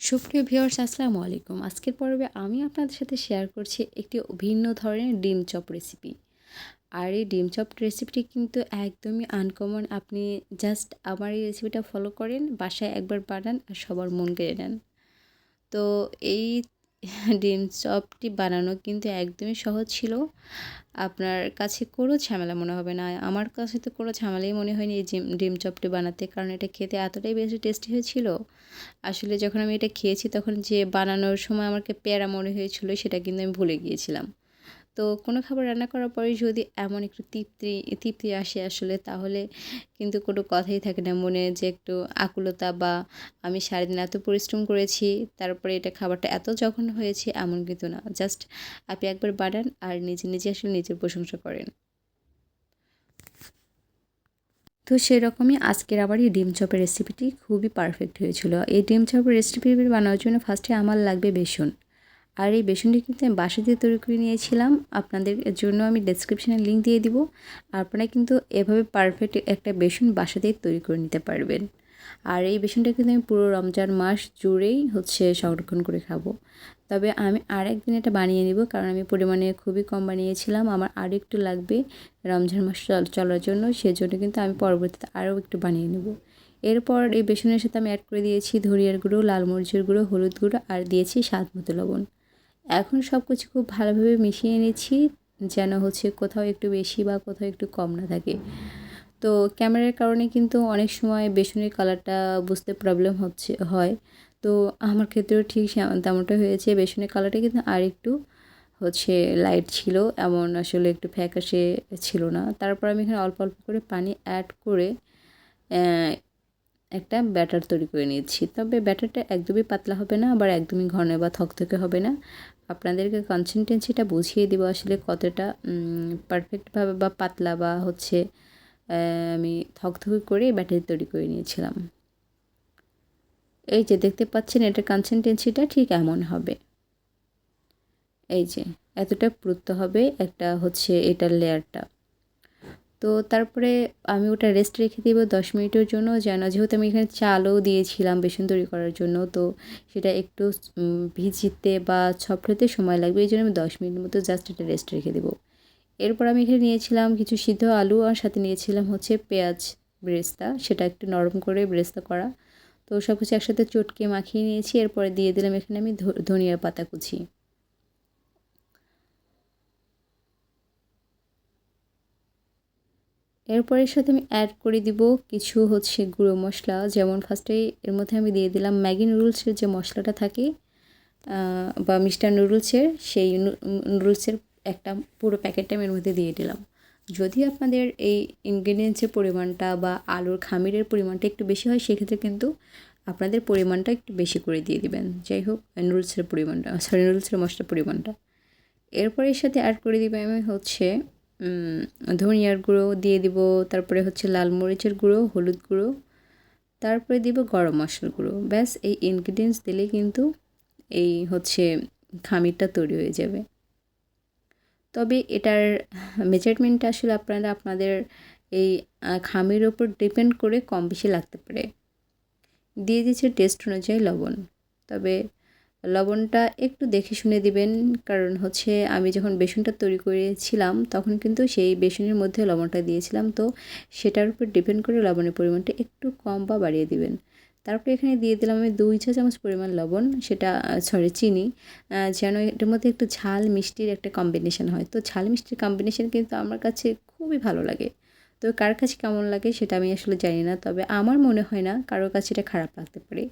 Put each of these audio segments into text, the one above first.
সুপ্রিয় ভিওর্স আসসালামু আলাইকুম। আজকের পর্বে আমি আপনাদের সাথে শেয়ার করছি একটি ভিন্ন ধরনের ডিম চপ রেসিপি আর এই ডিম চপ রেসিপিটি কিন্তু একদমই আনকমন আপনি জাস্ট আমার এই রেসিপিটা ফলো করেন, বাসায় একবার বানান আর সবার মন কেড়ে নেন। তো এই ডিম চপটি বানানো কিন্তু একদমই সহজ ছিল। আপনার কাছে কোনো ঝামেলা মনে হবে না। আমার কাছে তো কোনো ঝামেলাই মনে হয়নি এই ডিম চপটি বানাতে, কারণ এটা খেতে এতটাই বেশি টেস্টি হয়েছিল। আসলে যখন আমি এটা খেয়েছি, তখন যে বানানোর সময় আমাকে প্যারা মনে হয়েছিল, সেটা কিন্তু আমি ভুলে গিয়েছিলাম। তো কোনো খাবার রান্না করার পরে যদি এমন একটু তৃপ্তি তৃপ্তি আসে আসলে, তাহলে কিন্তু কোনো কথাই থাকে না। মনে যে একটু আকুলতা বা আমি সারাদিন এত পরিশ্রম করেছি, তারপরে এটা খাবারটা এত যখন হয়েছে, এমন কিন্তু না। জাস্ট আপনি একবার বানান আর নিজে নিজে আসলে নিজের প্রশংসা করেন। তো সেরকমই আজকের আবার এই ডিম চপের রেসিপিটি খুবই পারফেক্ট হয়েছিল। এই ডিম চপের রেসিপি বানানোর জন্য ফার্স্টে আমার লাগবে বেসন। আর এই বেসনটি কিন্তু আমি বাসা দিয়ে তৈরি করে নিয়েছিলাম। আপনাদের জন্য আমি ডেসক্রিপশানে লিঙ্ক দিয়ে দিব। আপনারা কিন্তু এভাবে পারফেক্ট একটা বেসন বাসা দিয়ে তৈরি করে নিতে পারবেন। আর এই বেসনটা কিন্তু আমি পুরো রমজান মাস জুড়েই হচ্ছে সংরক্ষণ করে খাব। তবে আমি আর একদিন এটা বানিয়ে নিব কারণ আমি পরিমাণে খুবই কম বানিয়েছিলাম। আমার আরও একটু লাগবে রমজান মাস চলার জন্য। সেজন্য কিন্তু আমি পরবর্তীতে আরও একটু বানিয়ে নেব। এরপর এই বেসনের সাথে আমি অ্যাড করে দিয়েছি ধরিয়ার গুঁড়ো, লাল মরিচের গুঁড়ো, হলুদ গুঁড়ো আর দিয়েছি স্বাদ মতো লবণ। এখন সব কিছু খুব ভালোভাবে মিশিয়ে নিচ্ছি, যেন হচ্ছে কোথাও একটু বেশি বা কোথাও একটু কম না থাকে। তো ক্যামেরার কারণে কিন্তু অনেক সময় বেসনের কালারটা বুঝতে প্রবলেম হচ্ছে, হয়। তো আমার ক্ষেত্রেও ঠিক তেমনটা হয়েছে। বেসনের কালারটা কিন্তু আর একটু হচ্ছে লাইট ছিল, এমন আসলে একটু ফ্যাকাশে ছিল না। তারপর আমি এখানে অল্প অল্প করে পানি অ্যাড করে একটা ব্যাটার তৈরি করে নিয়েছি। তবে ব্যাটারটা একদমই পাতলা হবে না, আবার একদমই ঘন বা থকথকে হবে না। আপনাদেরকে কনসিস্টেন্সিটা বুঝিয়ে দেবো আসলে কতটা পারফেক্টভাবে বা পাতলা বা হচ্ছে আমি থকথকে করে ব্যাটারি তৈরি করে নিয়েছিলাম। এই যে দেখতে পাচ্ছেন এটার কনসিস্টেন্সিটা ঠিক এমন হবে। এই যে এতটা পুরুত্ব হবে একটা হচ্ছে এটার লেয়ারটা তো তারপরে আমি ওটা রেস্ট রেখে দেবো দশ মিনিটের জন্য, যেন যেহেতু আমি এখানে চালও দিয়েছিলাম বেসন তৈরি করার জন্য, তো সেটা একটু ভিজিতে বা হতে সময় লাগবে, এই জন্য আমি দশ মিনিট মতো জাস্ট এটা রেস্ট রেখে দেবো। এরপর আমি এখানে নিয়েছিলাম কিছু সিদ্ধ আলু আর সাথে নিয়েছিলাম হচ্ছে পেঁয়াজ ব্রেস্তা, সেটা একটু নরম করে ব্রেস্তা করা। তো সব কিছু একসাথে চটকে মাখিয়ে নিয়েছি, এরপরে দিয়ে দিলাম এখানে আমি ধনিয়ার পাতা কুচি। এরপরের সাথে আমি অ্যাড করে দিব কিছু হচ্ছে গুঁড়ো মশলা। যেমন ফার্স্টে এর মধ্যে আমি দিয়ে দিলাম ম্যাগি নুডলসের যে মশলাটা থাকে বা মিস্টার নুডলসের, সেই নুডলসের একটা পুরো প্যাকেটটা আমি এর মধ্যে দিয়ে দিলাম। যদি আপনাদের এই ইনগ্রিডিয়েন্টসের পরিমাণটা বা আলুর খামিরের পরিমাণটা একটু বেশি হয়, সেক্ষেত্রে কিন্তু আপনাদের পরিমাণটা একটু বেশি করে দিয়ে দিবেন। যাই হোক, নুডলসের পরিমাণটা সরি নুডলসের মশলার পরিমাণটা। এরপর এর সাথে অ্যাড করে দিবে আমি হচ্ছে ধনিয়ার গুঁড়ো দিয়ে দিব, তারপরে হচ্ছে লাল মরিচের গুঁড়ো, হলুদ গুঁড়ো, তারপরে দিব গরম মশলার গুঁড়ো। ব্যাস, এই ইনগ্রিডিয়েন্টস দিলে কিন্তু এই হচ্ছে খামিরটা তৈরি হয়ে যাবে। তবে এটার মেজারমেন্টটা আসলে আপনারা, আপনাদের এই খামির ওপর ডিপেন্ড করে কম বেশি লাগতে পারে। দিয়ে দিচ্ছে টেস্ট অনুযায়ী লবণ। তবে লবণটা একটু দেখে শুনে দিবেন। কারণ হচ্ছে আমি যখন বেসনটা তৈরি করেছিলাম, তখন কিন্তু সেই বেসনের মধ্যে লবণটা দিয়েছিলাম। তো সেটার উপর ডিপেন্ড করে লবণের পরিমাণটা একটু কম বা বাড়িয়ে দিবেন। তারপরে এখানে দিয়ে দিলাম আমি দুই চা চামচ পরিমাণ লবণ, সেটা সরি চিনি। যেন এটার মধ্যে একটু ঝাল মিষ্টির একটা কম্বিনেশন হয়। তো ঝাল মিষ্টির কম্বিনেশান কিন্তু আমার কাছে খুবই ভালো লাগে। তো কার কাছে কেমন লাগে সেটা আমি আসলে জানি না, তবে আমার মনে হয় না কারোর কাছে এটা খারাপ লাগতে পারে।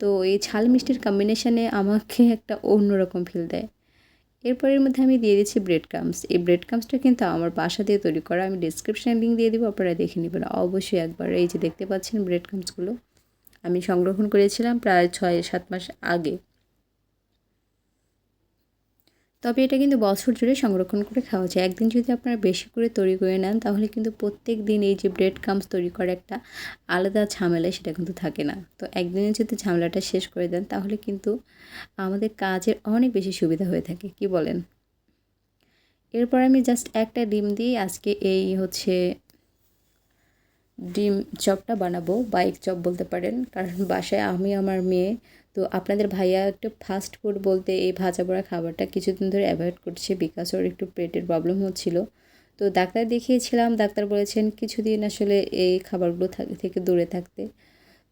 তো এই ঝাল মিষ্টির কম্বিনেশানে আমাকে একটা অন্যরকম ফিল দেয়। এরপরের মধ্যে আমি দিয়ে দিচ্ছি ব্রেড ক্রামস এই ব্রেড ক্রামসটা কিন্তু আমার বাসা দিয়ে তৈরি করা। আমি ডিসক্রিপশানে লিঙ্ক দিয়ে দেবো, আপনারা দেখে নেবেন। অবশ্যই একবার এই যে দেখতে পাচ্ছেন ব্রেড ক্রামসগুলো আমি সংগ্রহণ করেছিলাম প্রায় ছয় সাত মাস আগে। তবে এটা কিন্তু বছর জুড়ে সংরক্ষণ করে খাওয়া যায়। একদিন যদি আপনারা বেশি করে তৈরি করে নেন, তাহলে কিন্তু প্রত্যেক দিন এই যে ব্রেড কামস তৈরি করা একটা আলাদা ঝামেলা সেটা কিন্তু থাকে না। তো একদিনে যদি ঝামেলাটা শেষ করে দেন, তাহলে কিন্তু আমাদের কাজের অনেক বেশি সুবিধা হয়ে থাকে। কি বলেন? এরপর আমি জাস্ট একটা ডিম দিয়ে আজকে এই হচ্ছে ডিম চপটা বানাবো, বা চপ বলতে পারেন। কারণ বাসায় আমি, আমার মেয়ে, তো আপনাদের ভাইয়া একটু ফাস্ট ফুড বলতে এই ভাজা পোড়া খাবারটা কিছুদিন ধরে অ্যাভয়েড করছে বিকজ ওর একটু পেটের প্রবলেম হচ্ছিল। তো ডাক্তার দেখিয়েছিলাম, ডাক্তার বলেছেন কিছুদিন আসলে এই খাবারগুলো থেকে দূরে থাকতে।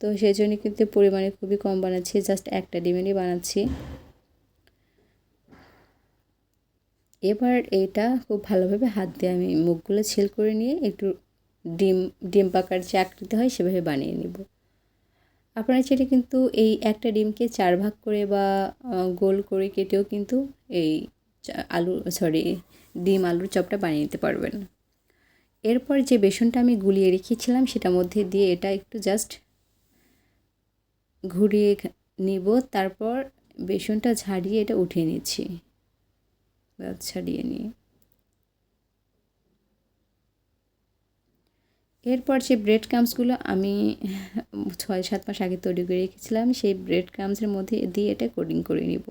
তো সেই জন্য কিন্তু পরিমাণে খুবই কম বানাচ্ছি জাস্ট একটা ডিমেরই বানাচ্ছি। এবার এটা খুব ভালোভাবে হাত দিয়ে আমি মুখগুলো ছেল করে নিয়ে একটু ডিম ডিম পাকার যে আকৃতি হয় সেভাবে বানিয়ে নিব। আপনারা চাইলে কিন্তু এই একটা ডিমকে চার ভাগ করে বা গোল করে কেটেও কিন্তু এই আলু সরি ডিম আলুর চপটা বানিয়ে নিতে পারবেন। এরপর যে বেসনটা আমি গুলিয়ে রেখেছিলাম সেটার মধ্যে দিয়ে এটা একটু জাস্ট ঘুরিয়ে নিব। তারপর বেসনটা ঝাড়িয়ে এটা উঠিয়ে নিচ্ছি। ছাড়িয়ে নিয়ে। এরপর যে ব্রেড ক্রামসগুলো আমি ছয় সাত মাস আগে তৈরি করে রেখেছিলাম, সেই ব্রেড ক্রামসের মধ্যে দিয়ে এটা কোডিং করে নিব।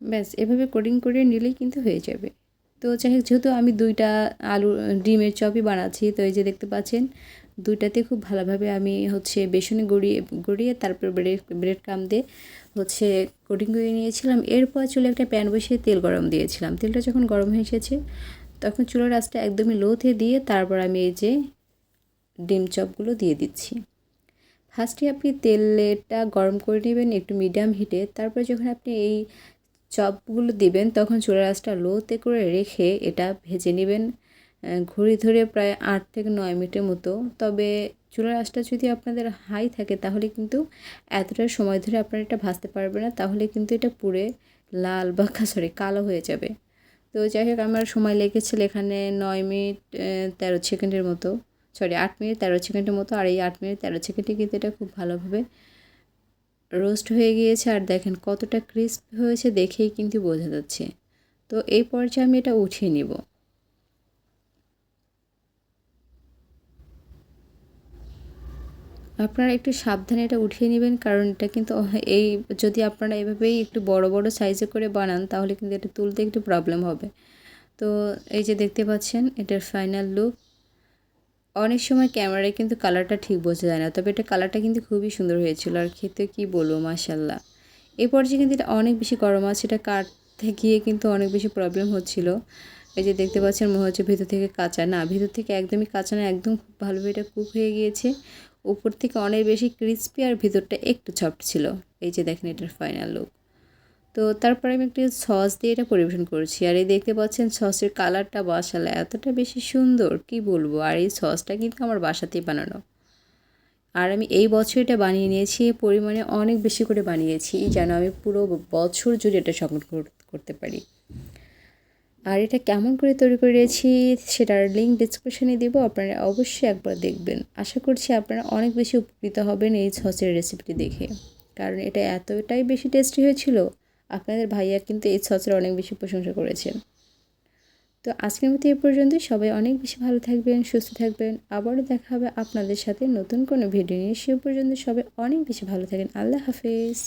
ব্যাস, এভাবে কোডিং করে নিলেই কিন্তু হয়ে যাবে। তো যাই হোক, যেহেতু আমি দুইটা আলু, ডিমের চপই বানাচ্ছি, তো এই যে দেখতে পাচ্ছেন দুইটাতে খুব ভালোভাবে আমি হচ্ছে বেসনে গড়িয়ে গড়িয়ে তারপর ব্রেড ব্রেড কাম দিয়ে হচ্ছে কোটিং করে নিয়েছিলাম। এরপর চুলে একটা প্যান বসিয়ে তেল গরম দিয়েছিলাম। তেলটা যখন গরম হয়ে এসেছে, তখন চুলের আঁচটা একদমই লোতে দিয়ে তারপর আমি এই যে ডিম চপগুলো দিয়ে দিচ্ছি। ফার্স্টে আপনি তেলটা গরম করে নেবেন একটু মিডিয়াম হিটে তারপরে যখন আপনি এই চপগুলো দিবেন, তখন চুলার আঁচটা লোতে করে রেখে এটা ভেজে নেবেন। ঘড়ি ধরে প্রায় আট থেকে নয় মিনিটের মতো। তবে চুলার আঁচটা যদি আপনাদের হাই থাকে, তাহলে কিন্তু এতটা সময় ধরে আপনারা এটা ভাজতে পারবে না। তাহলে কিন্তু এটা পুড়ে লাল বা সরি কালো হয়ে যাবে। তো যাই হোক, আমার সময় লেগেছিল এখানে নয় মিনিট তেরো সেকেন্ডের মতো। সরি আট মিনিট, তেরো সেকেন্ডের মতো। আর এই আট মিনিট, তেরো সেকেন্ডে কিন্তু এটা খুব ভালোভাবে রোস্ট হয়ে গিয়েছে। আর দেখেন কতটা ক্রিস্প হয়েছে দেখেই কিন্তু বোঝা যাচ্ছে। তো এই পর্যায়ে আমি এটা উঠিয়ে নিব। আপনারা একটু সাবধানে এটা উঠিয়ে নেবেন, কারণ এটা কিন্তু এই যদি আপনারা এভাবেই একটু বড় বড় সাইজে করে বানান, তাহলে কিন্তু এটা তুলতে একটু প্রবলেম হবে। তো এই যে দেখতে পাচ্ছেন, এটার ফাইনাল লুক অনেক সময় ক্যামেরায় কিন্তু কালারটা ঠিক বোঝা যায় না, তবে এটা কালারটা কিন্তু খুবই সুন্দর হয়েছিল, আর খেতে কি বলব মাসাল্লাহ এই পর্যায়ে কিন্তু এটা অনেক বেশি গরম আছে, এটা কাটতে গিয়ে কিন্তু অনেক বেশি প্রবলেম হচ্ছিল। এই যে দেখতে পাচ্ছেন, মনে হচ্ছে ভিতর থেকে কাঁচা। না, ভিতর থেকে একদমই কাঁচা না, একদম খুব ভালোভাবে এটা কুক হয়ে গিয়েছে। উপর থেকে অনেক বেশি ক্রিস্পি আর ভিতরটা একটু সফট ছিল। এই যে দেখেন এটার ফাইনাল লুক তো তারপরে আমি একটি সস দিয়ে এটা পরিবেশন করছি। আর এই দেখতে পাচ্ছেন সসের কালারটা বাসালে এতটা বেশি সুন্দর, কি বলব? আর এই সসটা কিন্তু আমার বাসাতেই বানানো। আর আমি এই বছর এটা বানিয়ে নিয়েছি পরিমাণে অনেক বেশি করে বানিয়েছি। যেন আমি পুরো বছর জুড়ে এটা সংগ্রহ করতে পারি। আর এটা কেমন করে তৈরি করেছি সেটার লিঙ্ক ডিসক্রিপশানে দিব, আপনারা অবশ্যই একবার দেখবেন। আশা করছি আপনারা অনেক বেশি উপকৃত হবেন এই সসের রেসিপিটি দেখে। কারণ এটা এতটাই বেশি টেস্টি হয়েছিল, আপনাদের ভাইয়া কিন্তু এই সসের অনেক বেশি প্রশংসা করেছেন। তো আজকের মতো এই পর্যন্ত, সবাই অনেক বেশি ভালো থাকবেন, সুস্থ থাকবেন। আবারও দেখা হবে আপনাদের সাথে নতুন কোনো ভিডিও নিয়ে। সে পর্যন্ত সবাই অনেক বেশি ভালো থাকেন। আল্লাহ হাফেজ।